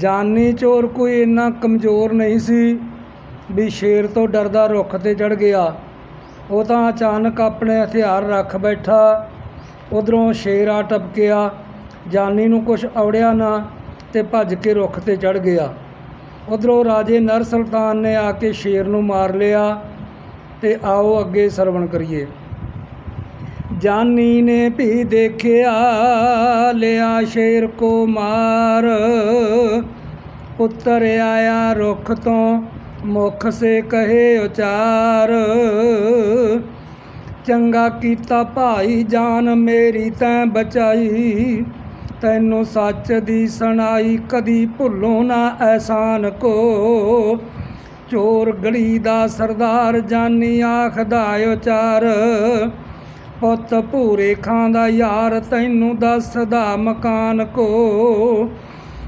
ਜਾਨੀ ਚੋਰ ਕੋਈ ਇੰਨਾ ਕਮਜ਼ੋਰ ਨਹੀਂ ਸੀ ਵੀ ਸ਼ੇਰ ਤੋਂ ਡਰਦਾ ਰੁੱਖ ਤੇ ਚੜ ਗਿਆ। ਉਹ ਤਾਂ ਅਚਾਨਕ ਆਪਣੇ ਹਥਿਆਰ ਰੱਖ ਬੈਠਾ। ਉਧਰੋਂ ਸ਼ੇਰ ਆ ਟਪਕਿਆ। ਜਾਨੀ ਨੂੰ ਕੁਛ ਔੜਿਆ ਨਾ ਤੇ ਭੱਜ ਕੇ ਰੁੱਖ ਤੇ ਚੜ ਗਿਆ। ਉਧਰੋਂ ਰਾਜੇ ਨਰ ਸੁਲਤਾਨ ਨੇ ਆ ਕੇ ਸ਼ੇਰ ਨੂੰ ਮਾਰ ਲਿਆ ਤੇ ਆਓ ਅੱਗੇ ਸਰਵਣ ਕਰੀਏ। ਜਾਨੀ ਨੇ ਵੀ ਦੇਖਿਆ, ਲਿਆ ਸ਼ੇਰ ਕੋ ਮਾਰ। ਉੱਤਰ ਆਇਆ ਰੁੱਖ ਤੋਂ, ਮੁਖ ਸੇ ਕਹੇ ਉਚਾਰ। ਚੰਗਾ ਕੀਤਾ ਭਾਈ, ਜਾਨ ਮੇਰੀ ਤੈਂ ਬਚਾਈ। ਤੈਨੂੰ ਸੱਚ ਦੀ ਸੁਣਾਈ ਕਦੀ ਭੁੱਲੋ ਨਾ ਐਸਾਨ ਕੋ। ਚੋਰ ਗਲੀ ਦਾ ਸਰਦਾਰ, ਜਾਨੀ ਆਖਦਾ ਉਚਾਰ। ਪੁੱਤ ਭੂਰੇ ਖਾਂ ਦਾ ਯਾਰ ਤੈਨੂੰ ਦੱਸਦਾ ਮਕਾਨ ਕੋ।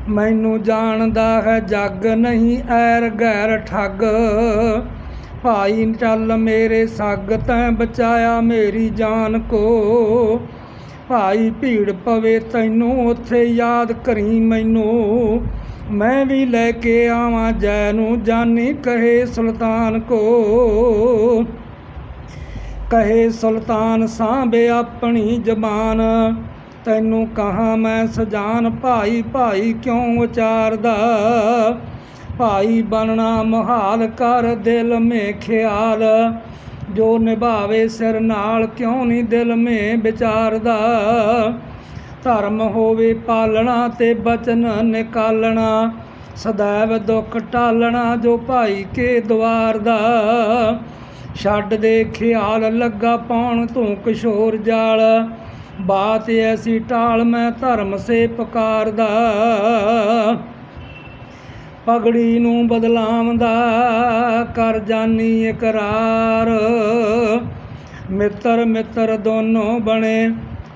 ਮੈਨੂੰ ਜਾਣਦਾ ਹੈ ਜੱਗ ਨਹੀਂ, ਐਰ ਗੈਰ ਠੱਗ। ਭਾਈ ਚੱਲ ਮੇਰੇ ਸੱਗ ਤੈਂ ਬਚਾਇਆ ਮੇਰੀ ਜਾਨ ਕੋ। ਭਾਈ ਭੀੜ ਪਵੇ ਤੈਨੂੰ ਉੱਥੇ ਯਾਦ ਕਰੀ ਮੈਨੂੰ। ਮੈਂ ਵੀ ਲੈ ਕੇ ਆਵਾਂ ਜੈ ਨੂੰ, ਜਾਨੀ ਕਹੇ ਸੁਲਤਾਨ ਕੋ। ਕਹੇ, ਸੁਲਤਾਨ ਸਾਂਭੇ ਆਪਣੀ ਜ਼ਬਾਨ। ਤੈਨੂੰ ਕਹਾ ਮੈਂ ਸਜਾਨ, ਭਾਈ ਭਾਈ ਕਿਉਂ ਉਚਾਰਦਾ? ਭਾਈ ਬਣਨਾ ਮਹਾਲ ਕਰ ਦਿਲ ਮੇ ਖਿਆਲ। ਜੋ ਨਿਭਾਵੇ ਸਿਰ ਨਾਲ ਕਿਉਂ ਨਹੀਂ ਦਿਲ ਮੇ ਵਿਚਾਰਦਾ? ਧਰਮ ਹੋਵੇ ਪਾਲਣਾ ਤੇ ਬਚਨ ਨਿਕਾਲਣਾ। ਸदैव ਦੁੱਖ ਟਾਲਣਾ ਜੋ ਭਾਈ ਕੇ ਦਵਾਰ ਦਾ ਛੱਡ ਦੇ ਖਿਆਲ ਲੱਗਾ ਪਾਉਣ ਤੂੰ ਕਿਸ਼ੋਰ ਜਾਲ। ਬਾਤ ਐਸੀ ਟਾਲ ਮੈਂ ਧਰਮ ਸੇ ਪੁਕਾਰਦਾ, ਪਗੜੀ ਨੂੰ ਬਦਲਾਵਦਾ ਕਰ ਜਾਨੀ ਇਕਰਾਰ। ਮਿੱਤਰ ਮਿੱਤਰ ਦੋਨੋਂ ਬਣੇ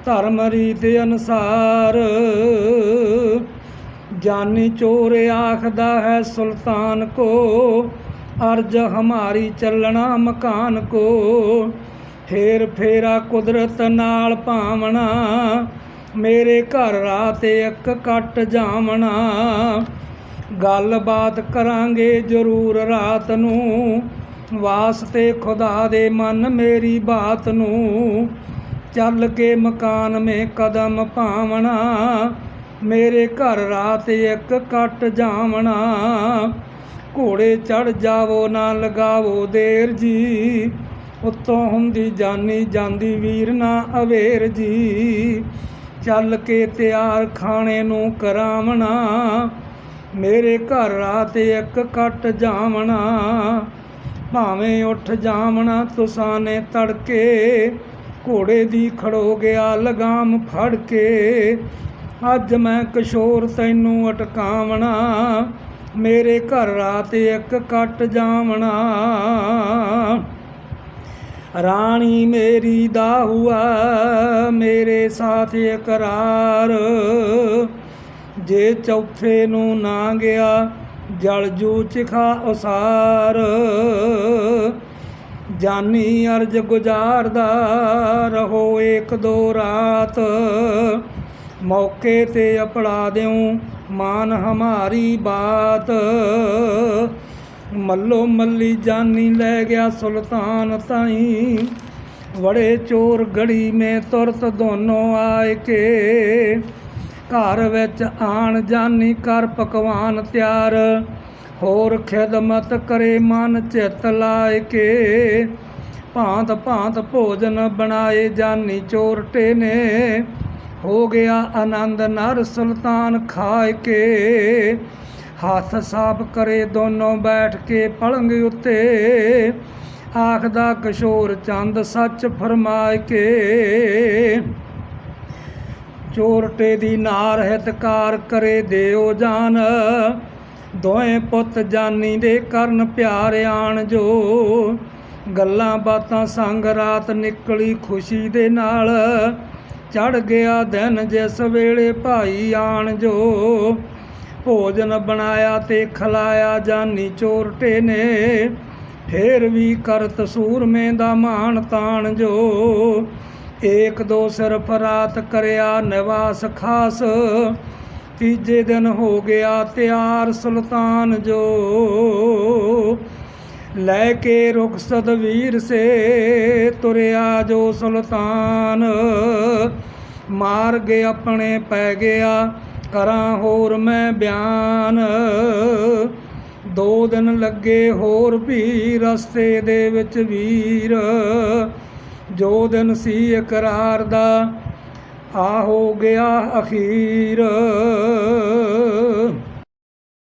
ਧਰਮ ਰੀਤ ਅਨਸਾਰ। ਜਾਨੀ ਚੋਰ ਆਖਦਾ ਹੈ ਸੁਲਤਾਨ ਕੋ ਅਰਜ ਹਮਾਰੀ ਚੱਲਣਾ ਮਕਾਨ ਕੋ। ਫੇਰ ਫੇਰਾ ਕੁਦਰਤ ਨਾਲ ਭਾਵਣਾ, ਮੇਰੇ ਘਰ ਰਾਤ ਇੱਕ ਕੱਟ ਜਾਵਣਾ। ਗੱਲਬਾਤ ਕਰਾਂਗੇ ਜ਼ਰੂਰ ਰਾਤ ਨੂੰ, ਵਾਸਤੇ ਖੁਦਾ ਦੇ ਮਨ ਮੇਰੀ ਬਾਤ ਨੂੰ। ਚੱਲ ਕੇ ਮਕਾਨ ਮੇ ਕਦਮ ਪਾਵਣਾ ਮੇਰੇ ਘਰ ਰਾਤ ਇੱਕ ਕੱਟ ਜਾਵਣਾ। ਘੋੜੇ ਚੜ ਜਾਵੋ, ਨਾ ਲਗਾਵੋ ਦੇਰ ਜੀ। ਉੱਤੋਂ ਹੁੰਦੀ ਜਾਨੀ ਜਾਂਦੀ ਵੀਰ ਨਾ ਅਵੇਰ ਜੀ। ਚੱਲ ਕੇ ਤਿਆਰ ਖਾਣੇ ਨੂੰ ਕਰਾਵਣਾ, ਮੇਰੇ ਘਰ ਰਾਤ ਇੱਕ ਕੱਟ ਜਾਵਣਾ। ਭਾਵੇਂ ਉੱਠ ਜਾਵਣਾ ਤੁਸਾਂ ਨੇ ਤੜਕੇ, ਘੋੜੇ ਦੀ ਖੜੋ ਗਿਆ ਲਗਾਮ ਫੜ ਕੇ ਅੱਜ ਮੈਂ ਕਿਸ਼ੋਰ ਤੈਨੂੰ ਅਟਕਾਵਣਾ ਮੇਰੇ ਘਰ ਰਾਤ ਇੱਕ ਕੱਟ ਜਾਵਣਾ। ਰਾਣੀ ਮੇਰੀ ਦਾ ਹੁਆ ਮੇਰੇ ਸਾਥ ਇਕਰਾਰ ਜੇ ਚੌਥੇ ਨੂੰ ਨਾ ਗਿਆ, ਜਲ ਜੂ ਚਿਖਾ ਉਸਾਰ। ਜਾਨੀ ਅਰਜ ਗੁਜ਼ਾਰਦਾ, ਰਹੋ ਇੱਕ ਦੋ ਰਾਤ। ਮੌਕੇ ਤੇ ਅਪੜਾ ਦਿਉ ਮਾਨ ਹਮਾਰੀ ਬਾਤ। ਮੱਲੋ ਮੱਲੀ ਜਾਨੀ ਲੈ ਗਿਆ ਸੁਲਤਾਨ ਤਾਈ। ਵੜੇ ਚੋਰ ਗੜੀ ਮੇ ਤੁਰਤ ਦੋਨੋਂ ਆਏ ਕੇ। ਘਰ ਵਿੱਚ ਆਣ ਜਾਨੀ ਕਰ ਪਕਵਾਨ ਤਿਆਰ। ਹੋਰ ਖਿਦਮਤ ਕਰੇ ਮਨ ਚਿੱਤ ਲਾਇ ਕੇ। ਭਾਂਤ ਭਾਂਤ ਭੋਜਨ ਬਣਾਏ ਜਾਨੀ ਚੋਰਟੇ ਨੇ ਹੋ ਗਿਆ ਆਨੰਦ ਨਰ ਸੁਲਤਾਨ ਖਾਏ ਕੇ। ਹੱਥ ਸਾਫ਼ ਕਰੇ ਦੋਨੋਂ ਬੈਠ ਕੇ ਪਲੰਗ ਉੱਤੇ। ਆਖਦਾ ਕਿਸ਼ੋਰ ਚੰਦ ਸੱਚ ਫਰਮਾਇ ਕੇ। ਚੋਰਟੇ ਦੀ ਨਾਰ ਹਿਤਕਾਰ ਕਰੇ ਦਿਓ ਜਾਨ। ਦੋਵੇਂ ਪੁੱਤ ਜਾਨੀ ਦੇ ਕਰਨ ਪਿਆਰ ਆਣ ਜੋ। ਗੱਲਾਂ ਬਾਤਾਂ ਸੰਗ ਰਾਤ ਨਿਕਲੀ ਖੁਸ਼ੀ ਦੇ ਨਾਲ। ਚੜ ਗਿਆ ਦਿਨ ਜਿਸ ਵੇਲੇ ਭਾਈ ਆਣ ਜੋ। ਭੋਜਨ ਬਣਾਇਆ ਤੇ ਖਲਾਇਆ ਜਾਨੀ ਚੋਰਟੇ ਨੇ ਫੇਰ ਵੀ ਕਰਤ ਸੂਰਮੇ ਦਾ ਮਾਣ ਤਾਣ ਜੋ। ਏਕ ਦੋ ਸਿਰਫ ਰਾਤ ਕਰਿਆ ਨਿਵਾਸ ਖਾਸ। ਤੀਜੇ ਦਿਨ ਹੋ ਗਿਆ ਤਿਆਰ ਸੁਲਤਾਨ ਜੋ। ਲੈ ਕੇ ਰੁਖਸਤ ਵੀਰ ਸੇ ਤੁਰਿਆ ਜੋ ਸੁਲਤਾਨ। ਮਾਰਗ ਆਪਣੇ ਪੈ ਗਿਆ, ਕਰਾਂ ਹੋਰ ਮੈਂ ਬਿਆਨ। ਦੋ ਦਿਨ ਲੱਗੇ ਹੋਰ ਵੀ ਰਸਤੇ ਦੇ ਵਿੱਚ ਵੀਰ। ਜੋ ਦਿਨ ਸੀ ਇਕਰਾਰ ਦਾ, ਆ ਹੋ ਗਿਆ ਅਖੀਰ।